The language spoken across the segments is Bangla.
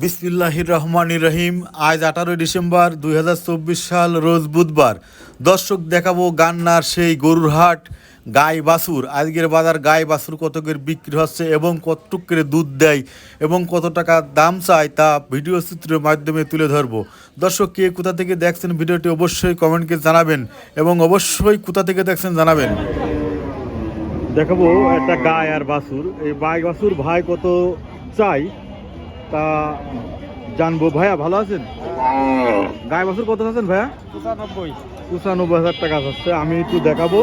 বিসমিল্লাহির রহমান রহিম। আজ আঠারোই ডিসেম্বর দুই হাজার চব্বিশ সাল, রোজ বুধবার। দর্শক দেখাবো গান্নার সেই গরুর হাট, গাই বাছুর। আজকের বাজার গাই বাছুর কত করে বিক্রি হচ্ছে এবং কতটুক করে দুধ দেয় এবং কত টাকা দাম চায় তা ভিডিও চিত্রের মাধ্যমে তুলে ধরবো। দর্শক, কে কোথা থেকে দেখছেন ভিডিওটি অবশ্যই কমেন্টকে জানাবেন এবং অবশ্যই কোথা থেকে দেখছেন জানাবেন। দেখাবো একটা গাই আর বাছুর। এই গাই বাছুর ভাই কত চাই? তা জানব। ভাইয়া ভালো আছেন? গায়ে বাছুর কত আছেন ভাইয়া? পঁচানব্বই। হাজার টাকা আছে আমি একটু দেখাবো।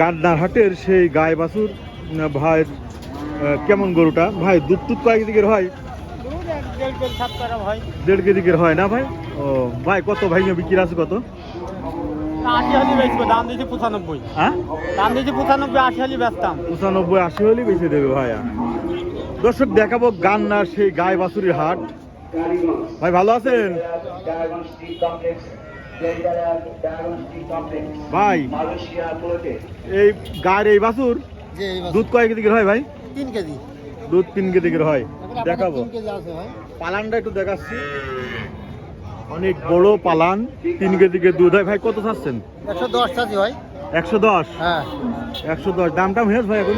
গান্ডার হাটের সেই গায়ে বাছুর ভাইয়ের কেমন গরুটা? ভাই দুধ টুধ কয়েক দিকের হয়? দেড় কেজি ভাই। দিকের হয় না ভাই? ও ভাই কত ভাই বিক্রি আছে কত? আশি হালি দাম দিয়েছি পঁচানব্বই। হ্যাঁ? দাম দিয়েছি পঁচানব্বই আশি হালি বেচতাম। পঁচানব্বই আশি হলেই বেশি দেবে ভাইয়া। দর্শক দেখাবো গান না সেই গাই বাছুরির হাট। ভাই ভালো আছেন? ভাই এই গায়ের এই বাছুর? যে দুধ কয়েক দিকের হয় ভাই? তিন কেজি। দুধ তিন কেজি হয়। দেখাবো। কেজি পালানটা একটু দেখাচ্ছি। অনেক বড় পালান। তিন কেজি দুধ হয়। ভাই কত চাচ্ছেন? একশো দশ চাষি ভাই। একশো দশ? হ্যাঁ। একশো দশ। দাম টাম হেস ভাই এখন?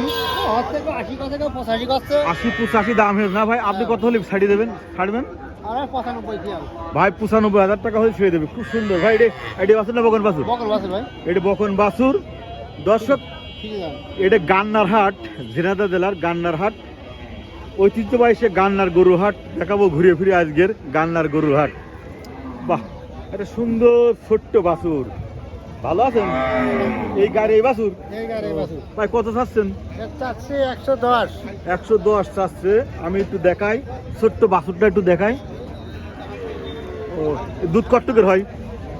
আশি পঁচাশি দাম হেস না ভাই আপনি কত হলে ছাড়িয়ে দেবেন? ছাড়বেন ভাই পঁচানব্বই হাজার টাকা হলে দেবে। খুব সুন্দর। ভাই এটি না বকন বাসের? এটি বকন দর্শক এটা গান্নার হাট ঝিনাদা জেলার গান্নার হাট। ঐতিহ্যবাহী সে গান্নার গরু হাট। দেখাবো ঘুরে ফিরে আজকের গান্নার গরু হাট। বাহ এটা সুন্দর ছোট্ট বাছুর ভালো আছেন? এই গাড়ি এই বাসুর ভাই কত চাচ্ছেন? চাচ্ছি একশো দশ। একশো দশ চাচ্ছে। আমি একটু দেখাই ছোট্ট বাছুরটা একটু দেখাই। ও দুধ কট্টকের হয়?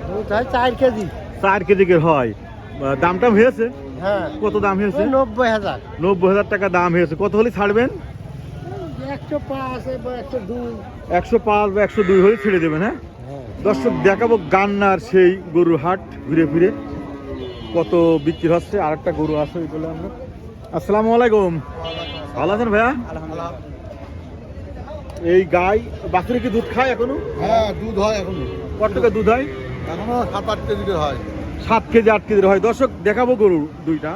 দুধ হয় চার কেজি। চার কেজিকের হয়। দামটা হয়েছে? হ্যাঁ। কত দাম হয়েছে? নব্বই হাজার। নব্বই হাজার টাকা দাম হয়েছে। কত হলে ছাড়বেন? একশো পাঁচ বা একশো দুই। একশো পাঁচ বা একশো দুই হলে ছেড়ে দেবেন হ্যাঁ? দর্শক দেখাবো গান্নার সেই গরুর হাট ঘুরে ফিরে। কত বিক্রি হচ্ছে আর একটা গরু আছে ওইগুলো আমরা। আসসালামু আলাইকুম। ভালো আছেন ভাইয়া? এই গাই বাছুরে কি দুধ খায় এখনও? হ্যাঁ দুধ হয় এখন। কত টাকা দুধ হয়? এখনও সাত আট কেজি হয়। সাত কেজি আট কেজির হয়। দর্শক দেখাবো গরু দুইটা।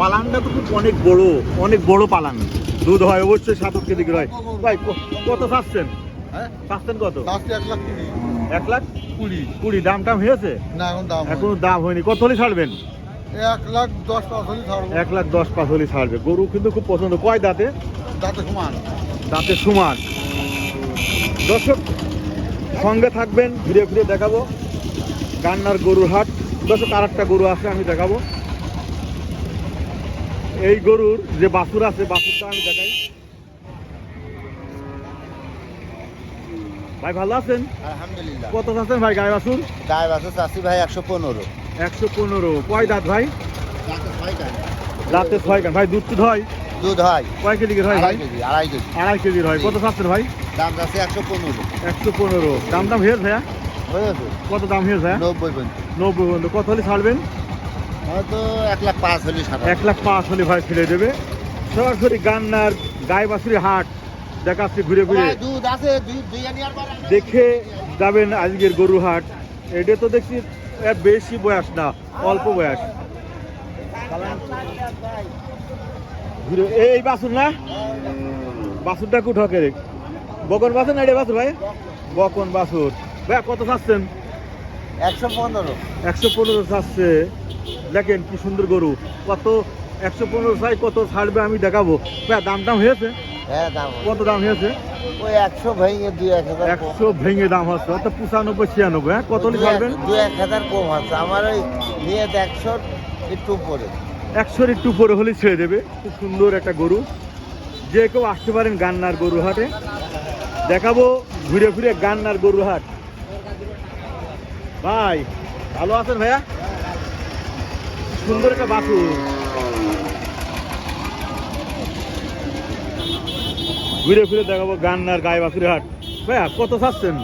পালানটা তো খুব অনেক বড় অনেক বড় পালান। দুধ হয় অবশ্যই সাত আট কেজি করে হয়। ভাই কত চাচ্ছেন? হ্যাঁ? চাচ্ছেন কত? এক লাখ কুড়ি। কুড়ি। দাম টাম হয়েছে? না এখন দাম। দাম হয়নি। কত হলে ছাড়বেন? এক লাখ দশ পাঁচ হলে ছাড়বো। এক লাখ দশ পাঁচ হলে ছাড়বে। গরু কিন্তু খুব পছন্দ। কয় দাঁতে? দাঁতে সমান। দাঁতে সমান। দর্শক সঙ্গে থাকবেন ঘুরে ফিরে দেখাবো। গান্নার গরুর হাট। দর্শক আর একটা গরু আছে আমি দেখাবো। এই গরুর যে বাছুর আছে বাছুরটা আমি দেখাই। ভাই ভালো আছেন? আলহামদুলিল্লাহ। কত আছেন ভাই গায়ে বাছুর? গায়ে বাসুর চাষি ভাই একশো পনেরো। একশো পনেরো। কয় দাঁত ভাই? দাঁতে ছয় গান ভাই দুধ টুধ হয়? দুধ হয়। কয় কেজি হয় ভাই? আড়াই কেজি আড়াই কেজি। আড়াই কেজির হয়। কত চাচ্ছেন ভাই? দাম আছে একশো পনেরো। একশো পনেরো। দাম দাম হেস ভাইয়া? কত দাম হেস ভাইয়া? নব্বই পর্যন্ত। নব্বই পর্যন্ত। কত হলে ছাড়বেন? হয়তো এক লাখ পাঁচ হলে এক লাখ পাঁচ হলে ভাই ছেড়ে দেবে। সরাসরি গান্নার গায়ে বাছুরি হাট দেখাচ্ছি ঘুরে ঘুরে। দেখে যাবেন আজকের গরু হাট। এটা তো দেখছি বেশি বয়স না অল্প বয়স। ঘুরে এই বাছুর না? বাছুরটা কু ঠকে রে? বকন বাছুর না রে বাছুর ভাই? বকন বাসুর ভাই কত চাচ্ছেন? একশো পনেরো। একশো পনেরো চাচ্ছে দেখেন কি সুন্দর গরু। কত একশো পনেরো চাই কত ছাড়বে আমি দেখাবো। ভাই দাম দাম হয়েছে? হ্যাঁ দাম কত দাম হয়েছে? ওই একশো ভেঙে দুই এক হাজার একশো ভেঙে দাম হচ্ছে অর্থাৎ পঁচানব্বই ছিয়ানব্বই হ্যাঁ? কত হলে দুই এক- হাজার কম আছে আমার ওই নিয়ে একশো একটু উপরে। একশোর একটু উপরে হলে ছেড়ে দেবে। খুব সুন্দর একটা গরু। যে কেউ আসতে পারেন গান্নার গরু হাটে। দেখাবো ঘুরে ফিরে গান্নার গরু হাট। ভাই ভালো আছেন ভাইয়া? সুন্দর একটা বাছুর। ঘুরে ফিরে দেখাবো গান্নার গায়ে বাছুরের হাট। ভাইয়া কত চাচ্ছেন?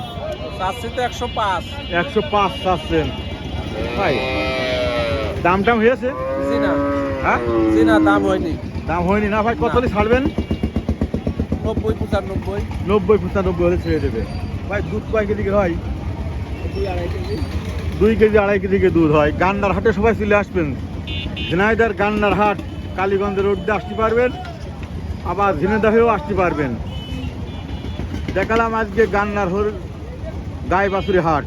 চাচ্ছি তো একশো পাঁচ। একশো পাঁচ চাচ্ছেন। ভাই দাম টাম হয়েছে? হ্যাঁ? না দাম হয়নি। দাম হয়নি না ভাই কত ছাড়বেন? নব্বই পঁচানব্বই। নব্বই পঁচানব্বই হলে ছেড়ে দেবে। ভাই দুধ কয় কেজি হয়? দুই কেজি আড়াই কেজি দুধ হয়। গান্নার হাটে সবাই চলে আসবেন। ঝিনাইদার গান্নার হাট কালীগঞ্জ রোড দিয়ে আসতে পারবেন, আবার ঝিনেদাহেও আসতে পারবেন। দেখালাম আজকে গান্নার হর গায়ে বাসুরি হাট।